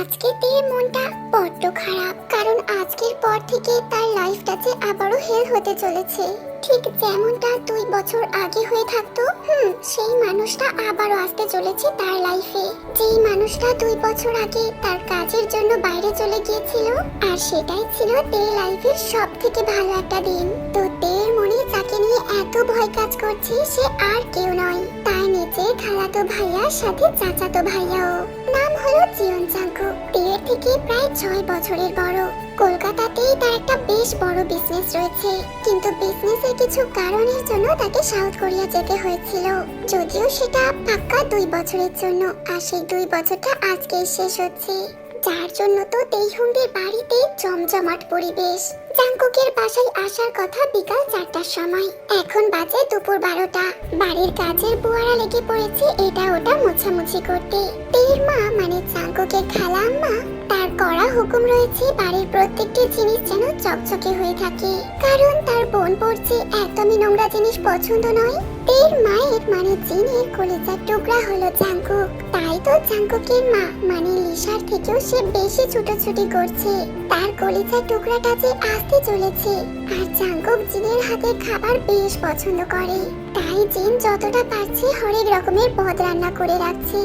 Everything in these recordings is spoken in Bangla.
আজকে তের মনটা বড্ড খারাপ, কারণ আজকের পর থেকে তার লাইফটা যে আবারও হেল হতে চলেছে। ঠিক যেমনটা দুই বছর আগে হয়ে থাকতো, হুম, সেই মানুষটা আবারও আসতে চলেছে তার লাইফে যেই মানুষটা দুই বছর আগে তার কাজের জন্য বাইরে চলে গিয়েছিল, আর সেটাই ছিল তে লাইফের সব থেকে ভালো একটা দিন। তো তের মনে যাকে নিয়ে এত ভয় কাজ করছে, সে আর কেউ নয়। তাই নিজের খালাতো ভাইয়ার সাথে চাচাতো ভাইয়াও। নাম হলো জিয়ন চাঙ্কু তের থেকে প্রায় ছয় বছরের বড়। কলকাতাতেই তার একটা বেশ বড় বিজনেস রয়েছে। কিন্তু বিজনেসের কিছু কারণের জন্য তাকে সাউথ কোরিয়া যেতে হয়েছিল। যদিও সেটা পাক্কা দুই বছরের জন্য। আর সেই দুই বছরটা আজকেই শেষ হচ্ছে। যার জন্য তো তেইহুন্দের বাড়িতে জমজমাট পরিবেশ। জাংকুকের বাসায় আসার কথা বিকাল চারটার সময়। এখন বাজে দুপুর বারোটা। বাড়ির কাজের বুয়ারা লেগে পড়েছে এটা ওটা মোছামুছি করতে। তের মা মানে জাংকুকের খালা আম্মা, তার কড়া হুকুম রয়েছে বাড়ির প্রত্যেকটি জিনিস যেন চকচকে হয়ে থাকে। কারণ তার বোন পড়ছে একদমই নোংরা জিনিস পছন্দ নয়। তের মায়ের মানে জিনের কলিজার টুকরা হলো জাঙ্কুক তাই তো জাঙ্কুকের মা মানে লিসার থেকেও সে বেশি ছুটোছুটি করছে। তার কলিজার টুকরাটা যে আসতে চলেছে আর জাঙ্কুক জিনের হাতের খাবার বেশ পছন্দ করে। তাই জিন যতটা পারছে হরেক রকমের পদ রান্না করে রাখছে।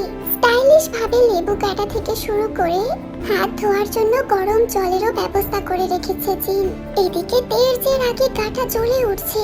স্টাইলিশ ভাবে লেবু কাটা থেকে শুরু করে হাত ধোয়ার জন্য গরম জলেরও ব্যবস্থা করে রেখেছে জিন এদিকে তের যে আগে কাটা জ্বলে উঠছে।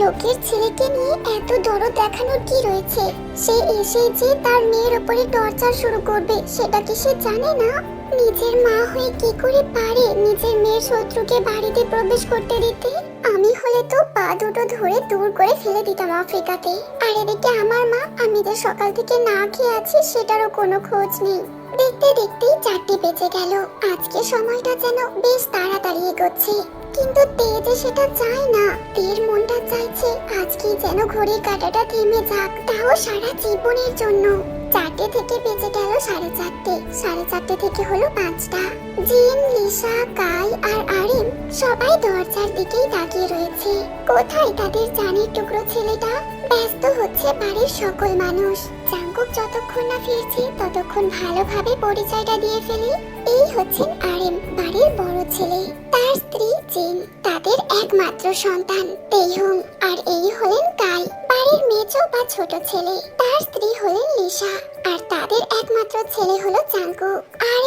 লোকের ছেলেকে নিয়ে এত দরদ দেখানোর কি রয়েছে? সে এসে যে তার মেয়ের উপরে টর্চার শুরু করবে, সেটা কি সে জানে না? নিজের মা হয়ে কি করে পারে নিজের মেয়ের শত্রুকে বাড়িতে প্রবেশ করতে দিতে? আমি হলে তো পা দুটো ধরে দূর করে ফেলে দিতাম আফ্রিকাতে। আর এদিকে আমার মা, আমি যে সকাল থেকে না খেয়ে আছি, সেটারও কোনো খোঁজ নেই। দেখতে দেখতেই চারটি বেজে গেল। আজকে সময়টা যেন বেশ তাড়াতাড়ি এগোচ্ছে। কিন্তু তে যে সেটা চায় না। তের মনটা চাইছে আজকে যেন ঘড়ির কাঁটাটা থেমে যাক, তাও সারা জীবনের জন্য। চারটে থেকে বেজে গেল সাড়ে চারটে। সাড়ে চারটে থেকে হলো পাঁচটা। জিন, লিসা, কাই আর আরিম সবাই দরজার দিকেই তাকিয়ে রয়েছে। কোথায় তাদের জানের টুকরো ছেলেটা? ব্যস্ত হচ্ছে বাড়ির সকল মানুষ। জাঙ্কুক যতক্ষণ না ফিরছে, ততক্ষণ ভালোভাবে পরিচয়টা দিয়ে ফেলি। এই হচ্ছেন আরেম, বাড়ির বড় ছেলে। তার স্ত্রী জিন, তাদের একমাত্র সন্তান, তেহুং। আর এই হলেন কাই বাড়ির মেজ বা ছোট ছেলে। তার স্ত্রী হলেন লিসা, আর তাদের একমাত্র ছেলে হলো চাঙ্কু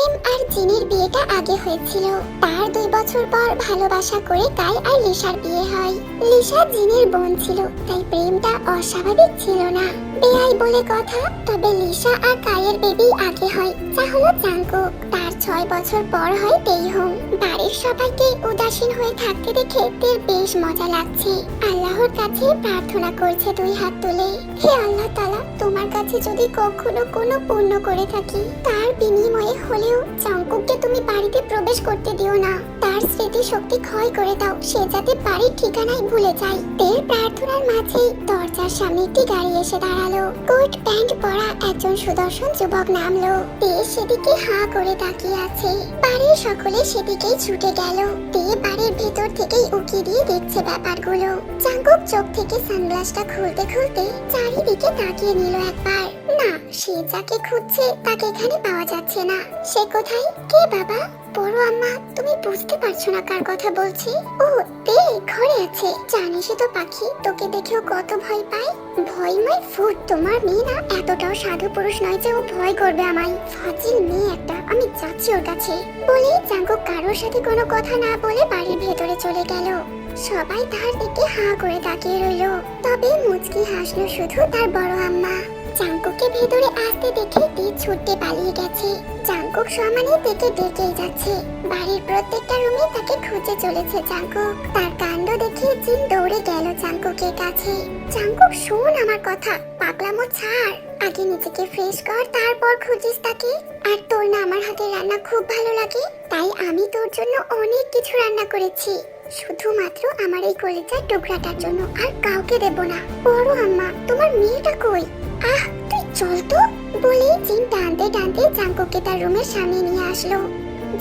আরএম আর জিনের বিয়েটা আগে হয়েছিল। তার দুই বছর পর ভালোবাসা করে কাই আর লিসার বিয়ে হয়। লিসা জিনের বোন ছিল, তাই প্রেমটা অস্বাভাবিক ছিল না। বেয়াই বলে কথা, তবে লিসা আর কায়ের বেবি আগে হয়, যা হলো চাঙ্কু তার ছয় বছর পর হয় তেইহং বাড়ির সবাইকে উদাসীন হয়ে থাকতে দেখে তের বেশ মজা লাগছে। আল্লাহর কাছে প্রার্থনা করছে দুই হাত তুলে, হে আল্লাহ তালা তোমার কাছে যদি কখনো কোনো পুণ্য করে থাকি, তার বিনিময়ে হলেও চাঙ্কুককে তুমি বাড়িতে প্রবেশ করতে দিও না। তার স্মৃতি শক্তি ক্ষয় করে দাও, সে যাতে বাড়ির ঠিকানায় ভুলে যায়। তের প্রার্থনার মাঝেই দরজার সামনে একটি গাড়ি এসে দাঁড়াল। কোট, প্যান্ট পরা একজন সুদর্শন যুবক নামলো। তে সেদিকে হা করে তাকিয়ে আছে। বাড়ির সকলে সেদিকেই ছুটে গেল। তে বাড়ির ভেতর থেকেই উকি দিয়ে দেখছে ব্যাপারগুলো। চাঙ্কুক চোখ থেকে সানগ্লাসটা খুলতে খুলতে চারিদিকে তাকিয়ে নিল একবার। না, সে যাকে খুঁজছে তাকে এখানে পাওয়া যাচ্ছে না। সে কোথায়? কে বাবা? বড় আম্মা, তুমি বুঝতে পারছ না কার কথা বলছি। ও ঘরে আছে। তো পাখি। তোকে দেখেও কত ভয় পায়। ফুট, তোমার মেয়ে না এতটাও সাধু পুরুষ নয় যে ও ভয় করবে আমায়। ফাজিল মেয়ে একটা, আমি যাচ্ছি ওর কাছে। বলে কারোর সাথে কোনো কথা না বলে বাড়ির ভেতরে চলে গেল। সবাই তার দিকে হাঁ করে তাকিয়ে রইল। তবে মুচকি হাসলো শুধু তার বড় আম্মা। জাঙ্কুককে ভেতরে আসতে দেখে তে ছুটতে পালিয়ে গেছে। জাঙ্কুক সমানে তেকে ডেকেই যাচ্ছে। বাড়ির প্রত্যেকটা রুমে তাকে খুঁজে চলেছে জাঙ্কুক তার কাণ্ড দেখে জিন দৌড়ে গেল জাঙ্কুকের কাছে। জাঙ্কুক শোন আমার কথা, পাগলামো ছাড়। আগে নিজেকে ফ্রেশ কর, তারপর খুঁজিস তাকে। আর তোর না আমার হাতের রান্না খুব ভালো লাগে, তাই আমি তোর জন্য অনেক কিছু রান্না করেছি। শুধুমাত্র আমার এই কলিজার টুকরাটার জন্য আর কাউকে দেব না। বড় আম্মা, তোমার মেয়েটা কই? আহ, তুই চল তো। বলেই জিন টানতে টানতে জাঙ্কুকে তার রুমের সামনে নিয়ে আসলো।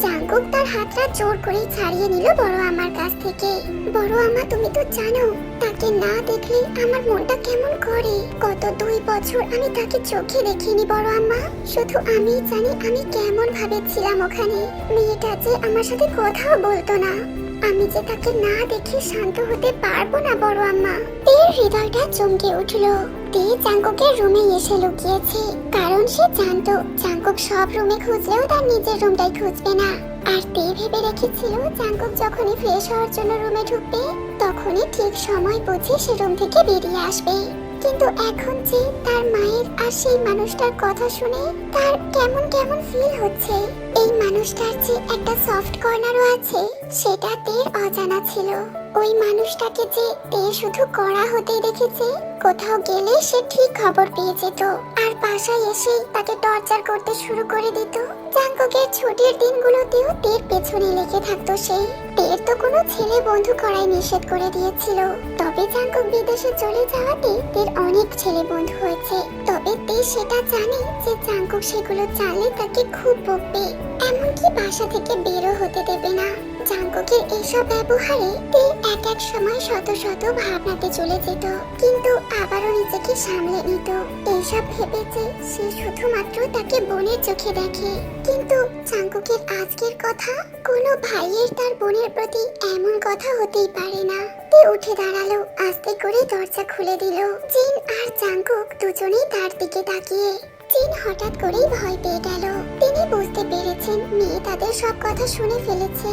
জাঙ্কুক তার হাতটা জোর করে ছাড়িয়ে নিল বড় আমার কাছ থেকে। বড় আমা, তুমি তো জানো, তাকে না দেখলে আমার মনটা কেমন করে? গত দুই বছর আমি তাকে চোখে দেখিনি বড় আম্মা শুধু আমি জানি আমি কেমন ভাবে ছিলাম ওখানে। মেয়েটা যে আমার সাথে কথাও বলতো না। আমি যে তাকে না দেখে শান্ত হতে পারব না, বড় আম্মা। তের হৃদয়টা চমকে উঠল। তে চাঙ্কুকের রুমে এসে লুকিয়েছে, কারণ সে জানতো চাঙ্কুক সব রুমে খুঁজলেও তার নিজের রুমটাই খুঁজবে না। আর তে ভেবে রেখেছিল চাঙ্কুক যখনই ফ্রেশ হওয়ার জন্য রুমে ঢুকবে, তখনই ঠিক সময় বুঝে সে রুম থেকে বেরিয়ে আসবে। কিন্তু এখন যে তার মায়ের আর সেই মানুষটার কথা শুনে তার কেমন কেমন ফিল হচ্ছে, এই মানুষটার যে একটা সফট কর্নারও আছে সেটা তীর অজানা ছিল। ওই মানুষটাকে যে তে শুধু কড়া হতেই দেখেছে, কোথাও গেলে সে ঠিক খবর পেয়ে যেত। আর বাসায় এসেই তাকে টর্চার করতে শুরু করে দিত। জাঙ্কুকের ছুটির দিনগুলোতেও তের পেছনে লেগে থাকতো সে। তের তো কোনো ছেলে বন্ধু করাই নিষেধ করে দিয়েছিল। তবে জাঙ্কুক বিদেশে চলে যাওয়াতে তের অনেক ছেলে বন্ধু হয়েছে। তবে তে সেটা জানে যে জাঙ্কুক সেগুলো জানলে তাকে খুব বকবে। এমনকি বাসা থেকে বেরো হতে দেবে না। জাঙ্কুকের এইসব ব্যবহারে তে এক এক সময় শত শত ভাবনাতে চলে যেত, কিন্তু আবারও নিজেকে সামলে নিত। এইসব ভেবেছে সে শুধুমাত্র তাকে বোনের চোখে দেখে। কিন্তু জাঙ্কুকের আজকের কথা কোনো ভাইয়ের তার বোনের প্রতি এমন কথা হতেই পারে না। তে উঠে দাঁড়াল, আস্তে করে দরজা খুলে দিল। জিন আর জাঙ্কুক দুজনেই তার দিকে তাকিয়ে। জিন হঠাৎ করেই ভয় পেয়ে গেল। তিনি বুঝতে পেরেছেন মেয়ে তাদের সব কথা শুনে ফেলেছে।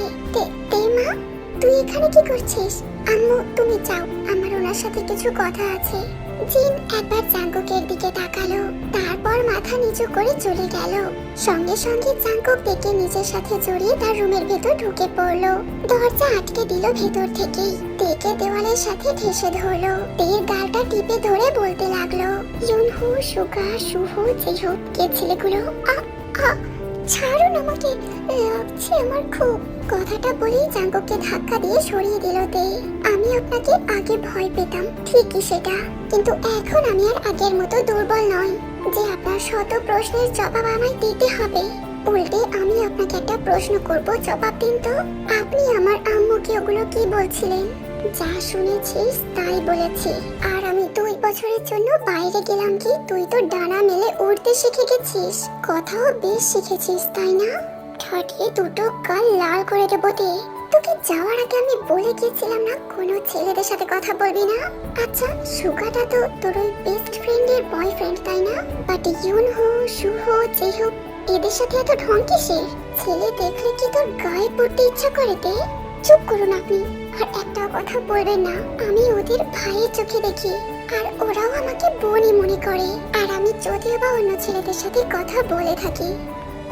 তে মা? তুই এখানে কি করছিস? আম্মু, তুমি যাও। আমার ওনার সাথে কিছু কথা আছে। জিন একবার জাঙ্কুকের দিকে তাকালো। তারপর মাথা নিচু করে চলে গেল। সঙ্গে সঙ্গে জাঙ্কুক দেখে নিজের সাথে জড়িয়ে তার রুমের ভেতর ঢুকে পড়ল। দরজা আটকে দিল ভেতর থেকেই। তেকে দেওয়ালের সাথে ঠেসে ধরলো। তের গালটা টিপে ধরে বলতে লাগল, ইউনহু, সুগা শুভ যেহু, কে ছেলেগুলো? আ আ, ছাড়ুন আমাকে। লাগছে আমার খুব কথাটা বলেই জাঙ্কুককে ধাক্কা দিয়ে সরিয়ে দিল তে। আমি আপনাকে আগে ভয় পেতাম, ঠিকই সেটা। কিন্তু এখন আমি আর আগের মতো দুর্বল নই, যে আপনার শত প্রশ্নের জবাব আমায় দিতে হবে। উল্টে আমি আপনাকে একটা প্রশ্ন করব, জবাব দিন তো। আপনি আমার আম্মুকে ওগুলো কি বলছিলেন? যা শুনেছিস তাই বলেছি। আর আমি দুই বছরের জন্য বাইরে গেলাম কি? তুই তো ডানা মেলে উড়তে শিখে গেছিস। কথাও বেশ শিখেছিস, তাই না? ঠটিয়ে দুটো গাল লাল করে দেবো দে। তোকে যাওয়ার আগে আমি বলে গিয়েছিলাম না, কোনো ছেলেদের সাথে কথা বলবি না। আচ্ছা সুগাটা তো তোর ওই বেস্ট ফ্রেন্ডের বয়ফ্রেন্ড তাই না? বাট ইউন হো শুভ যে হোক, এদের সাথে এত ঢং কিসের? ছেলে দেখলে কি তোর গায়ে পড়তে ইচ্ছা করে তে চুপ করুন আপনি। আর একটা কথা বলবেন না, আমি ওদের ভাইয়ের চোখে দেখি। আর ওরাও আমাকে বোনই মনে করে। আর আমি যদিও বা অন্য ছেলেদের সাথে কথা বলে থাকি।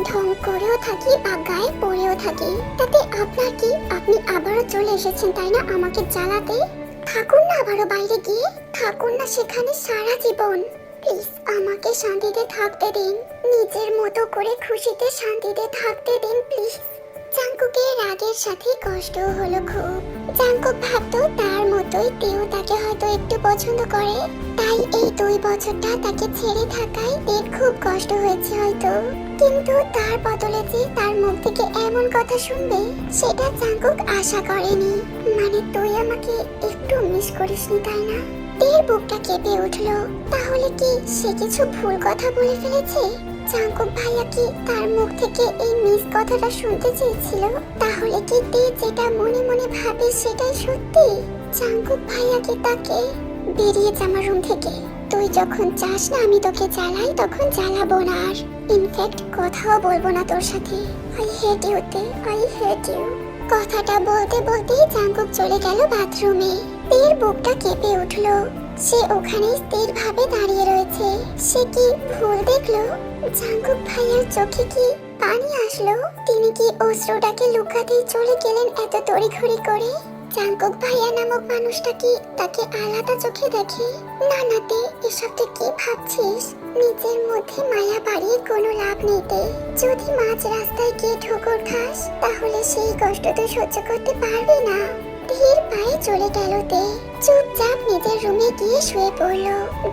ঢং করেও থাকি বা গায়ে পড়েও থাকি, তাতে আপনার কি আপনি আবারও চলে এসেছেন তাই না আমাকে জ্বালাতে থাকুন না আবারও বাইরে গিয়ে, থাকুন না সেখানে সারা জীবন। প্লিজ আমাকে শান্তিতে থাকতে দিন, নিজের মতো করে খুশিতে শান্তিতে থাকতে দিন, প্লিজ। জাঙ্কুকের রাগের সাথে কষ্ট হলো খুব। জাঙ্কুক ভাবতো তার মতোই তেও তাকে হয়তো একটু পছন্দ করে। তাই এই দুই বছরটা তাকে ছেড়ে থাকায় তের খুব কষ্ট হয়েছে হয়তো। কিন্তু তার বদলে যে তার মুখ থেকে এমন কথা শুনবে, সেটা জাঙ্কুক আশা করেনি। মানে তুই আমাকে একটু মিস করিসনি, তাই না? তের বুকটা কেঁপে উঠল। তাহলে কি সে কিছু ভুল কথা বলে ফেলেছে? জাঙ্কুক ভাইয়া কি তার মুখ থেকে এই মিস কথাটা শুনতে চেয়েছিল? তাহলে কি তে যেটা মনে মনে ভাবে সেটাই সত্যি? জাঙ্কুক ভাইয়া কি তাকে বেরিয়ে আমার রুম থেকে? তুই যখন চাস না আমি তোকে জ্বালাই, তখন জ্বালাবো না আর। ইনফ্যাক্ট কথাও বলব না তোর সাথে। আই হেট ইউ তে। আই হেট ইউ কথাটা বলতে বলতেই জাঙ্কুক চলে গেল বাথরুমে তের বুকটা কেঁপে উঠল। সে ওখানেই স্থির ভাবে দাঁড়িয়ে রয়েছে। সে কি ভুল দেখল? জাঙ্কুক ভাইয়ার চোখে কি পানি আসলো? তিনি কি অশ্রুটাকে লুকাতেই চলে গেলেন এত তড়িঘড়ি করে? জাঙ্কুক ভাইয়া নামক মানুষটা কি তাকে আলাদা চোখে দেখে? না না তে, এসব তুই কি ভাবছিস? নিজের মধ্যে মায়া বাড়িয়ে কোনো লাভ নেই তে। যদি মাঝ রাস্তায় গিয়ে ঠোকর খাস, তাহলে সেই কষ্ট তো সহ্য করতে পারবে না। ধীর পায়ে চলে গেল তে। চুপচাপ নিজের রুমে গিয়ে শুয়ে পড়ল।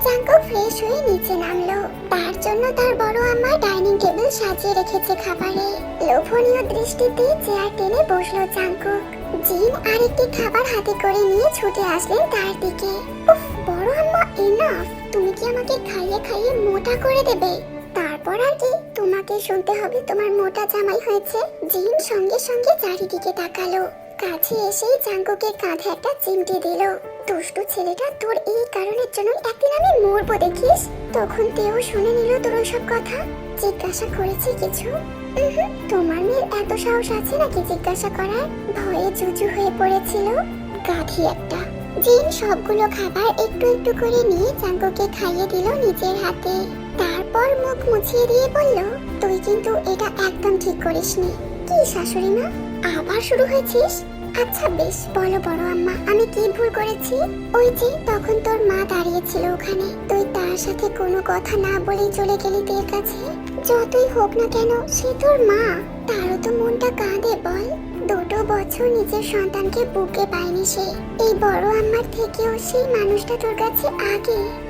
জাঙ্কুক ফ্রেশ হয়ে নিচে নামলো। তার জন্য তার বড় আম্মা ডাইনিং টেবিল সাজিয়ে রেখেছে খাবারে। লোভনীয় দৃষ্টিতে চেয়ার টেনে বসল জাঙ্কুক জিন আরেকটি খাবার হাতে করে নিয়ে ছুটে আসলেন তার দিকে। উফ, বড় আম্মা এনাফ তুমি কি আমাকে খাইয়ে খাইয়ে মোটা করে দেবে? তারপর আর কি? তোমাকে শুনতে হবে তোমার মোটা জামাই হয়েছে। জিন সঙ্গে সঙ্গে চারিদিকে তাকালো। কাছে এসেই জাঙ্কুকের কাঁধে একটা চিমটি দিল। দুষ্টু ছেলেটা তোর এই কারণের জন্য একদিন আমি মরবো, দেখিস? তখন তেও শুনে নিল তোর সব কথা। জিজ্ঞাসা করেছে কিছু? তোমার মেয়ের এত সাহস আছে নাকি জিজ্ঞাসা করার? ভয়ে জুজু হয়ে পড়েছিল। গাধি একটা। জিন সবগুলো খাবার একটু একটু করে নিয়ে জাঙ্কুকে খাইয়ে দিল নিজের হাতে। তারপর মুখ মুছিয়ে দিয়ে বলল, তুই কিন্তু এটা একদম ঠিক করিসনি। কি শাশুড়ি মা? আবার শুরু হয়েছিস? আচ্ছা বেশ, বলো বড় আম্মা, আমি কি ভুল করেছি? ওই যে, তখন তোর মা দাঁড়িয়েছিল ওখানে। তুই তার সাথে কোনো কথা না বলেই চলে গেলি তোর কাছে? যতই হোক না কেন, সে তোর মা। তারও তো মনটা কাঁদে, বল। দুটো বছর নিজের সন্তানকে বুকে পায়নি সে। এই বড় আম্মার থেকেও সেই মানুষটা তোর কাছে আগে।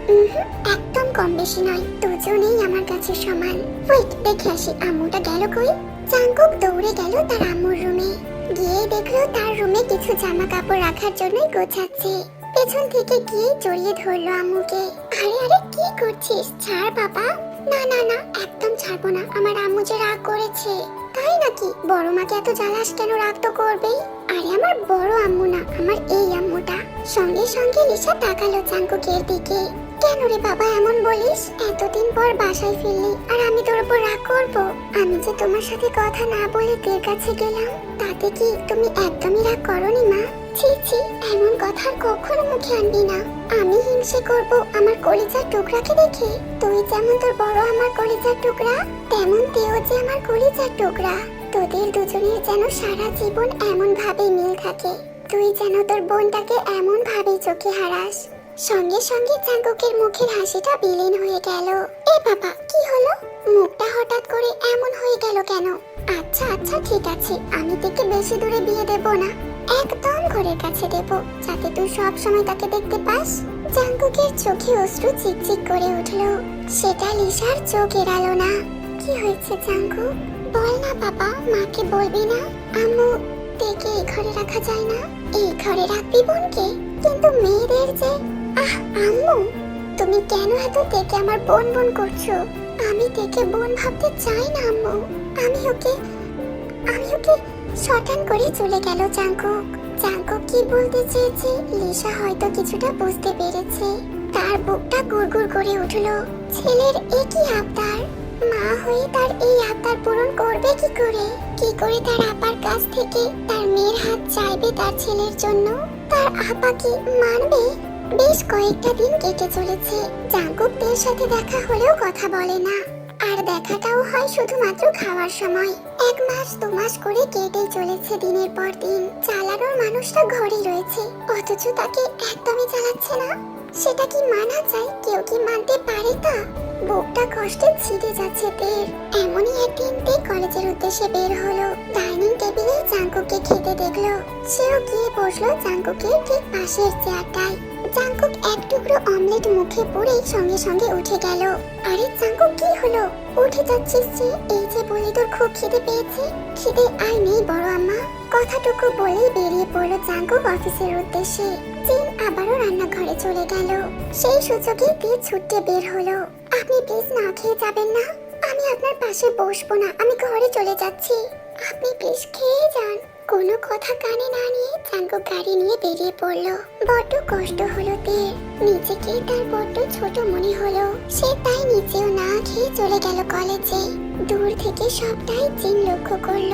একদম কম বেশি নয়, দুজনেই আমার কাছে সমান। ওয়েট, দেখে আসি, আম্মুটা গেল কই? চাঙ্কুক দৌড়ে গেল তার আম্মুর রুমে। গিয়ে দেখল তার রুমে কিছু জামা কাপড় রাখার জন্যই গোছাচ্ছে। পেছন থেকে গিয়ে জড়িয়ে ধরলো আম্মুকে। আরে আরে, কি করছিস? ছাড় বাবা। না না না, একদম ছাড়বো না, আমার আম্মু যে রাগ করেছে। তাই নাকি? বড় মাকে এত জ্বালাস কেন রাগ তো করবেই? আরে, আমার বড় আম্মু না, আমার এই আম্মুটা। সঙ্গে সঙ্গে লিসা তাকালো চাঙ্কুকের দিকে। কেন রে বাবা, এমন বলিস? এতদিন পর বাসায় ফিরলি, আর আমি তোর উপর রাগ করব। আমি যে তোমার সাথে কথা না বলে তোর কাছে গেলাম, তাতে কি তুমি একদমই রাগ করনি মা? ছি ছি, এমন কথা কখনো মুখে আনবি না। আমি হিংসে করব আমার কলিজার টুকরাকে দেখে। তুই যেমন তোর বড় আমার কলিজার টুকরা, তেমন তেও যে আমার কলিজার টুকরা। তোদের দুজনের যেন সারা জীবন এমন ভাবে মিল থাকে। তুই যেন তোর বোনটাকে এমন ভাবে চোখে হারাস। সঙ্গে সঙ্গে চাঙ্কুকের মুখের হাসিটা বিলীন হয়ে গেল। এ বাবা, কি হলো? মুখটা হঠাৎ করে এমন হয়ে গেল কেন? আচ্ছা আচ্ছা ঠিক আছে, আমি তোকে বেশি দূরে বিয়ে দেব না। একদম ঘরের কাছে দেব, যাতে তুই সব সময় তাকে দেখতে পাস। জাঙ্কুকের চোখে অশ্রু চিকচিক করে উঠল। সেটা লিসার চোখ এড়ালো না। কি হয়েছে জাঙ্কু বল না বাবা, মাকে বলবি না? আম্মু, তেকে এই ঘরে রাখা যায় না। এই ঘরে রাখবি বোনকে? কিন্তু মেয়েদের যে আহ, আম্মু, তুমি কেন এত তেকে আমার বোন বোন করছ? আমি তেকে বোন ভাবতে চাই না, আম্মু। আমি ওকে আমি ওকে শটান করে চলে গেল, জাঙ্কুক। জাঙ্কুক কি বলতে চেয়েছে, লিসা হয়তো কিছুটা বুঝতে পেরেছে। তার বুকটা গুড়গুড় করে উঠল। ছেলের একই আবদার। মা হয়ে তার এই আবদার পূরণ করবে কি করে? কি করে তার আপার কাছ থেকে তার মেয়ের হাত চাইবে তার ছেলের জন্য? তার আপা কি মানবে? বেশ কয়েকটা দিন কেটে চলেছে। জাঙ্কুকদের সাথে দেখা হলেও কথা বলে না। আর দেখাটাও হয় শুধুমাত্র খাওয়ার সময়। এক মাস, দু মাস করে কেটেই চলেছে দিনের পর দিন। চালানোর মানুষটা ঘরে রয়েছে। অথচ তাকে একদমই চালাচ্ছে না। সেটা কি মানা যায়? কেউ কি মানতে পারে তা? বুকটা কষ্টে ছিঁড়ে যাচ্ছে তের। এমনই একদিন তে কলেজের উদ্দেশ্যে বের হলো। ডাইনিং টেবিলে জাঙ্কুকে খেতে দেখল। সেও গিয়ে বসল জাঙ্কুকের ঠিক পাশের চেয়ারটায়। জাঙ্কুক এক টুকরো অমলেট মুখে পড়েই সঙ্গে সঙ্গে উঠে গেল। আরে জাঙ্কুক কি হলো? উঠে যাচ্ছিস যে? এই যে বলি তোর খুব খিদে পেয়েছে? খিদে আর নেই বড় আম্মা। কথাটুকু বলেই বেরিয়ে পড়ল জাঙ্কুক অফিসের উদ্দেশ্যে। জিন আবারও রান্নাঘরে চলে গেল। সেই সুযোগে দিয়ে ছুটতে বের হলো। আপনি প্লিজ না খেয়ে যাবেন না। আমি আপনার পাশে বসবো না। আমি ঘরে চলে যাচ্ছি। আপনি প্লিজ খেয়ে যান। কোনো কথা কানে না নিয়ে চাঙ্কু গাড়ি নিয়ে বেরিয়ে পড়ল। বড্ড কষ্ট হলো তের নিজেকে তার বড্ড ছোট মনে হলো। সে তাই নিজেও না খেয়ে চলে গেল কলেজে। দূর থেকে সবটাই জিন লক্ষ্য করল।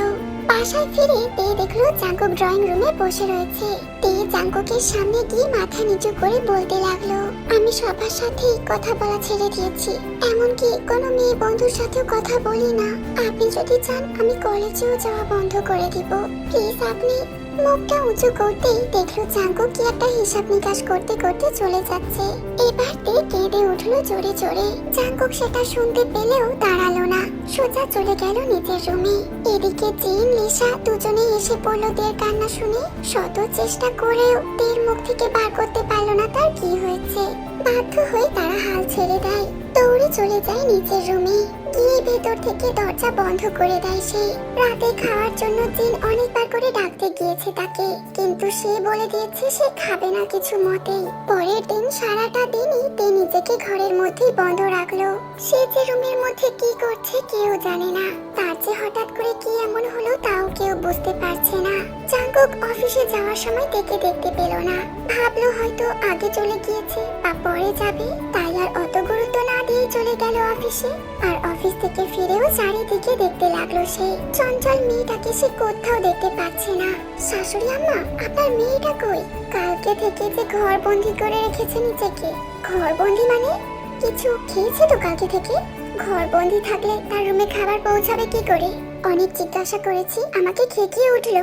বাসায় ফিরে তে দেখল জাঙ্কুক ড্রয়িং রুমে বসে রয়েছে। তে জাঙ্কুকের সামনে গিয়ে মাথা নিচু করে বলতে লাগল, আমি সবার সাথে কথা বলা ছেড়ে দিয়েছি। এমনকি কোনো মেয়ে বন্ধুর সাথেও কথা বলি না। আপনি যদি চান, আমি কলেজেও যাওয়া বন্ধ করে দিব। প্লিজ আপনি মুখটা উঁচু করতেই দেখল জাঙ্কু কি একটা হিসাব নিকাশ করতে করতে চলে যাচ্ছে। এবার তে কেঁদে উঠল জোরে জোরে। জাঙ্কুক সেটা শুনতে পেলেও দাঁড়াল না। সোজা চলে গেল নিজের রুমে। এদিকে জিন, লিসা দুজনে এসে পড়ল দের কান্না শুনে। শত চেষ্টা করেও দের মুখ থেকে বার করতে পারল না তার কি হয়েছে। বাধ্য হয়ে তারা হাল ছেড়ে দেয়। দৌড়ে চলে যায় নিজের রুমে। গিয়ে ভেতর থেকে দরজা বন্ধ করে দেয় সে। রাতে খাওয়ার জন্য জিন অনেকবার করে ডাকতে গিয়েছে তাকে। কিন্তু সে বলে দিয়েছে সে খাবে না কিছু মতেই পরের দিন সারাটা দিনই তে নিজেকে ঘরের মধ্যেই বন্ধ রাখল। সে যে রুমের মধ্যে কি করছে কেউ জানে না। তার যে হঠাৎ করে কি এমন হলো তাও কেউ বুঝতে পারছে না। জাঙ্কুক অফিসে যাওয়ার সময় দেখে দেখতে পেল না। ভাবলো হয়তো আগে চলে গিয়েছে বা পরে যাবে, তাই আর অত গুরুত্ব না দিয়ে চলে গেল অফিসে। আর অফিস থেকে ফিরেও চারিদিকে দেখতে লাগল সে। চঞ্চল মেয়েটাকে সে কোথাও দেখতে পাচ্ছে না। শাশুড়ি আম্মা, আপনার মেয়েটা কই? কালকে থেকে যে ঘর বন্দি করে রেখেছে নিজেকে। ঘর বন্দি মানে? কিছু খেয়েছে তো কালকে থেকে? ঘর বন্দি থাকলে তার রুমে খাবার পৌঁছাবে কি করে? অনেক জিজ্ঞাসা করেছি, আমাকে খেকিয়ে উঠল।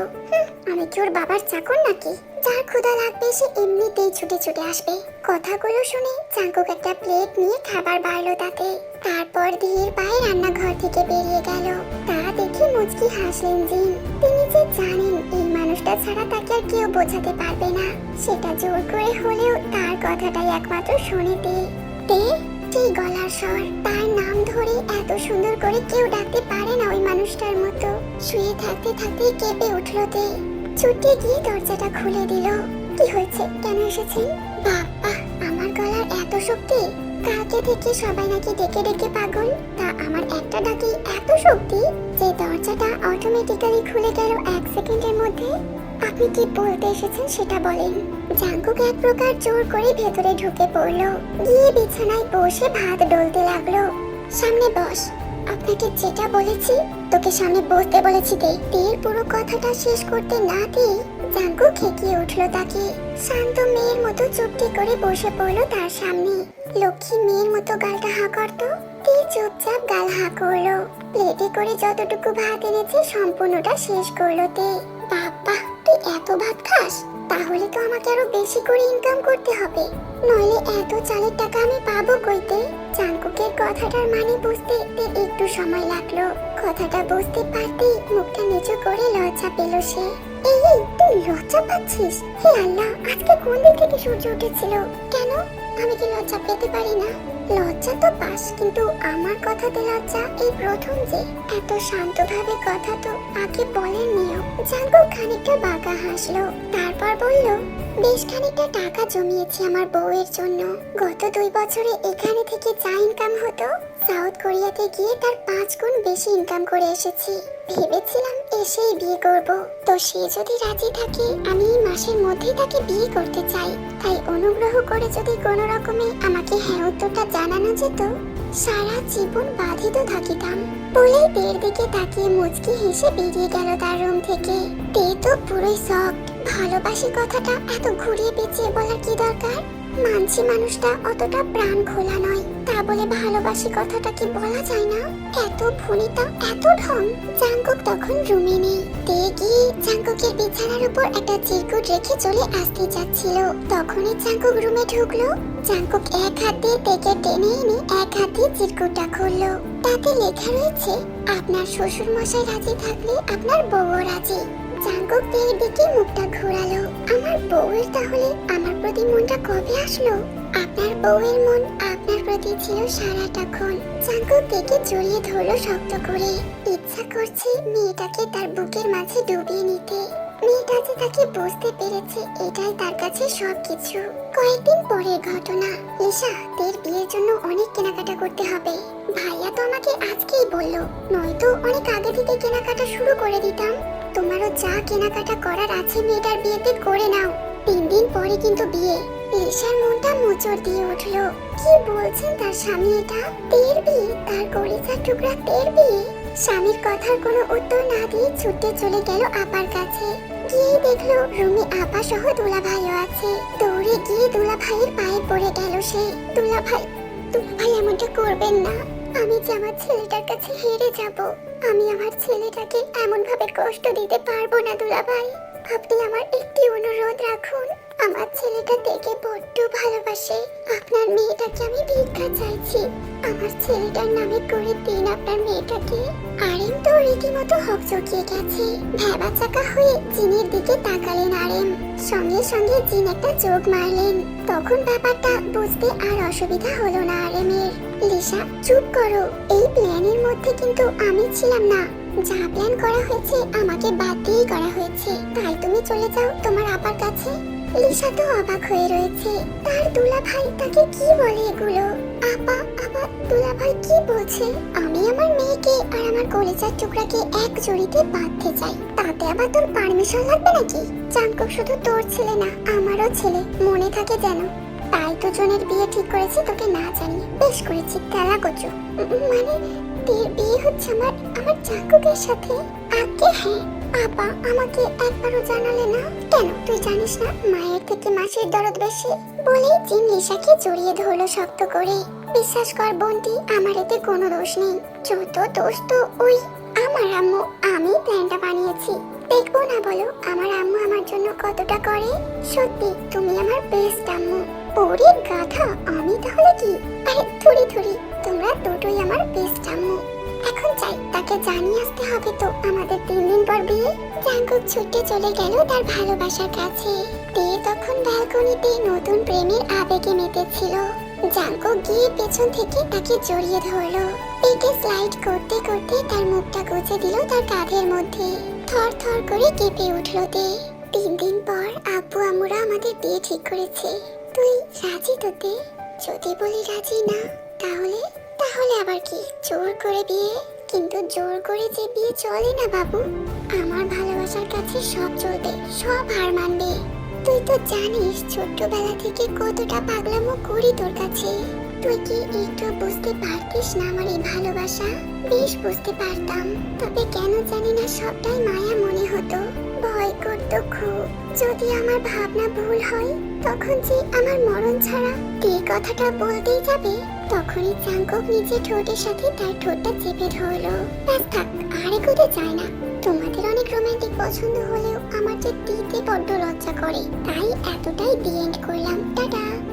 আমি কি ওর বাবার চাকর নাকি? যার ক্ষুধা লাগবে সে এমনিতেই ছুটে ছুটে আসবে। কথাগুলো শুনে চাঙ্কুক একটা প্লেট নিয়ে খাবার বাড়লো তাতে। তারপর ধীর পায়ে রান্নাঘর থেকে বেরিয়ে গেল। তা দেখে মুচকি হাসলেন জিন। তিনি যে জানেন এই মানুষটা ছাড়া তাকে আর কেউ বোঝাতে পারবে না। সেটা জোর করে হলেও তার কথাটাই একমাত্র শুনে তে তে গলার স্বর। তার নাম ধরে এত সুন্দর করে কেউ ডাকতে পারে না ওই মানুষটার মতো। শুয়ে থাকতে থাকতে কেঁপে উঠল তে। ছুটে গিয়ে দরজাটা খুলে দিল। কি হয়েছে? কেন এসেছেন? বাবা আমার গলার এত শক্তি? কালকে থেকে সবাই নাকি ডেকে ডেকে পাগল। তা আমার একটা ডাকি এত শক্তি যে দরজাটা অটোমেটিক্যালি খুলে গেল এক সেকেন্ডের মধ্যে। আপনি কি বলতে এসেছেন সেটা বলেন। জাঙ্কুক এক প্রকার জোর করে ভেতরে ঢুকে পড়ল। গিয়ে বিছানায় বসে ভাত ডলতে লাগল। সামনে বস, আপনাকে যেটা বলেছি, তোকে সামনে বসতে বলেছি তের পুরো কথাটা শেষ করতে না দিয়ে জাঙ্কু খেকিয়ে উঠল তাকে। শান্ত মেয়ের মতো চুপটি করে বসে পড়ল তার সামনে। লক্ষ্মী মেয়ের মতো গালটা হা করতো, তে চুপচাপ গাল হা করল। প্লেটে করে যতটুকু ভাত এনেছে সম্পূর্ণটা শেষ করল তে। তুই এত ভাত খাস, তাহলে তো আমাকে আরও বেশি করে ইনকাম করতে হবে। নইলে এত চালের টাকা আমি পাবো কইতে? চাঙ্কুকের কথাটার মানে বুঝতে একটু সময় লাগল। কথাটা বুঝতে পারতেই মুখটা নিচু করে লজ্জা পেল সে। এই, তুই লজ্জা পাচ্ছিস? হে আল্লাহ, আজকে সূর্য উঠেছিল। কেন? আমি কি লজ্জা পেতে পারি না? লজ্জা তো পাস, কিন্তু আমার কথাতে লজ্জা এই প্রথম যে। এত শান্তভাবে কথা তো আগে বলেননিও জাঙ্গু খানিকটা বাঁকা হাসলো, তারপর বলল, বেশ খানিকটা টাকা জমিয়েছি আমার বউয়ের জন্য। গত দুই বছরে এখানে থেকে যা ইনকাম হতো সাউথ কোরিয়াতে গিয়ে তার পাঁচ গুণ বেশি ইনকাম করে এসেছি। ভেবেছিলাম এসেই বিয়ে করব। তো সে যদি রাজি থাকে, আমি এই মাসের মধ্যেই তাকে বিয়ে করতে চাই। তাই অনুগ্রহ করে যদি কোনো রকমে আমাকে হ্যাঁ উত্তরটা জানানো যেত, সারা জীবন বাধিত থাকিতাম। বলেই তের দিকে তাকিয়ে মুচকি হেসে বেরিয়ে গেল তার রুম থেকে। তে তো পুরোই শখ ভালোবাসি কথাটা এত ঘুরিয়ে পেঁচিয়ে বলার কি দরকার? মানছি মানুষটা অতটা প্রাণ খোলা নয়। তা বলে ভালোবাসি কথাটা কি বলা যায় না? এত ভনিতা, এত ঢং। জাঙ্কুক তখন রুমে নেই। তে গিয়ে জাঙ্কুকের বিছানার উপর একটা চিরকুট রেখে চলে আসতে যাচ্ছিল তখনই জাঙ্কুক রুমে ঢুকলো। জাঙ্কুক এক হাতে তেকে টেনে এনে এক হাতে চিরকুটটা খুললো। তাতে লেখা রয়েছে, আপনার শ্বশুর মশাই রাজি থাকলে আপনার বউও রাজি। জাঙ্কুক তের দিকে মুখটা ঘোরালো। আমার বউয়ের তাহলে আমার প্রতি মনটা কবে আসলো? আপনার বউয়ের মন আপনার প্রতি ছিল সারাটাক্ষণ জাঙ্কুক তেকে জড়িয়ে ধরলো শক্ত করে। ইচ্ছা করছে মেয়েটাকে তার বুকের মাঝে ডুবিয়ে নিতে। মেয়েটা যে তাকে বুঝতে পেরেছে, এটাই তার কাছে সবকিছু। কয়েকদিন পরের ঘটনা। লিসা, তের বিয়ের জন্য অনেক কেনাকাটা করতে হবে। ভাইয়া তো আমাকে আজকেই বলল, নয়তো অনেক আগে থেকে কেনাকাটা শুরু করে দিতাম। তোমারও যা কেনাকাটা করার আছে মেয়েটার বিয়েতে করে নাও। তিন দিন পরে কিন্তু বিয়ে। লিসার মনটা মোচড় দিয়ে উঠল। কি বলছেন তার স্বামী এটা? তের বিয়ে? তার কলিজার টুকরা তের বিয়ে? স্বামীর কথার কোনো উত্তর না দিয়ে ছুটে চলে গেল আপার কাছে। গিয়ে দেখল রুমে আপা সহ দুলা ভাইও আছে। দৌড়ে গিয়ে দুলা ভাইয়ের পায়ে পড়ে গেল সে। দুলা ভাই দুলা ভাই এমনটা করবেন না। আমি যে আমার ছেলেটার কাছে হেরে যাব। আমি আমার ছেলেটাকে এমন ভাবে কষ্ট দিতে পারব না দুলাভাই। আপনি আমার একটি অনুরোধ রাখুন। আমার ছেলেটা দেখে বড্ড ভালোবাসে। আপনার মেয়েটাকে আমি ভিক্ষা চাইছি। আমার ছেলেটার নামে করে দিন আপনার মেয়েটাকে। আরেম তো রীতিমতো হকচকিয়ে গেছে। ভেবা চাকা হয়ে জিনের দিকে তাকালেন আরেম। সঙ্গে সঙ্গে জিন একটা চোখ মারলেন। তখন ব্যাপারটা বুঝতে আর অসুবিধা হলো না আরেমের। লিসা, চুপ করো। এই প্ল্যানের মধ্যে কিন্তু আমি ছিলাম না। যা প্ল্যান করা হয়েছে আমাকে বাদ দিয়েই করা হয়েছে। তাই তুমি চলে যাও তোমার আপার কাছে। লিসা তো অবাক হয়ে রয়েছে। তার দুলা ভাই তাকে কি বলে এগুলো? আপা আপা দুলা ভাই কি বলছে? আমি আমার মেয়েকে আর আমার কলেজার টুকরাকে এক জড়িতে বাঁধতে চাই। তাতে আবার তোর পারমিশন লাগবে নাকি? জাঙ্কুক শুধু তোর ছেলে না, আমারও ছেলে। মনে থাকে যেন। তাই তো জনের বিয়ে ঠিক করেছি তোকে না জানিয়ে। বেশ করেছি। তেলা কচু মানে বিয়ে হচ্ছে আমার আমার জাঙ্কুকের সাথে? আগে হ্যাঁ। আপা, আমাকে একবারও জানালে না? কেন? তুই জানিস না, মায়ের থেকে মাসির দরদ বেশি? বলেই জিম লিসাকে জড়িয়ে ধরলো শক্ত করে। বিশ্বাস কর বন্টি, আমার এতে কোনো দোষ নেই। যত দোষ তো ওই আমার আম্মু, আমি প্ল্যানটা বানিয়েছি। দেখব না বলো, আমার আম্মু আমার জন্য কতটা করে? সত্যি, তুমি আমার বেস্ট আম্মু। ওরে গাধা, আমি তাহলে কি? আরে, থুরি থুরি, তোমরা দুটোই আমার বেস্ট আম্মু। এখন চাই তাকে জানিয়ে আসতে হবে তো। আমাদের তিন দিন পর বিয়ে। জাঙ্কুক ছুটে চলে গেল তার ভালোবাসার কাছে। তে তখন ব্যালকনিতে নতুন প্রেমের আবেগে মেতেছিল। জাঙ্কুক গিয়ে পেছন থেকে তাকে জড়িয়ে ধরলো। পেটে স্লাইড করতে করতে তার মুখটা গুজে দিল তার কাঁধের মধ্যে। থর থর করে কেঁপে উঠল তে। তিন দিন পর আব্বু আম্মুরা আমাদের বিয়ে ঠিক করেছে। তুই রাজি তো তে? যদি বলি রাজি না, তাহলে? তাহলে আবার কি? জোর করে বিয়ে? কিন্তু জোর করে যে বিয়ে চলে না বাবু, আমার ভালোবাসার কাছে সব চলবে, সব হার মানবে। তুই তো জানিস ছোট্টবেলা থেকে কতটা পাগলামো করি তোর কাছে। তুই কি একটু বুঝতে পারতিস না আমার এই ভালোবাসা? বেশ বুঝতে পারতাম, তবে কেন জানি না সবটাই মায়া মনে হতো। ভয় করতো খুব। যদি আমার ভাবনা ভুল হয়, তখন যে আমার মরণ ছাড়া এই কথাটা বলতেই যাবে? তখনই চাঙ্কক নিজে ঠোঁটের সাথে তার ঠোঁটটা চেপে ধরলো। ব্যাস থাক, আর এগোতে চায় না। তোমাদের অনেক রোমান্টিক পছন্দ হলেও আমার যে দিতে বড্ড লজ্জা করে। তাই এতটাই দি এন্ড করলাম। টাটা।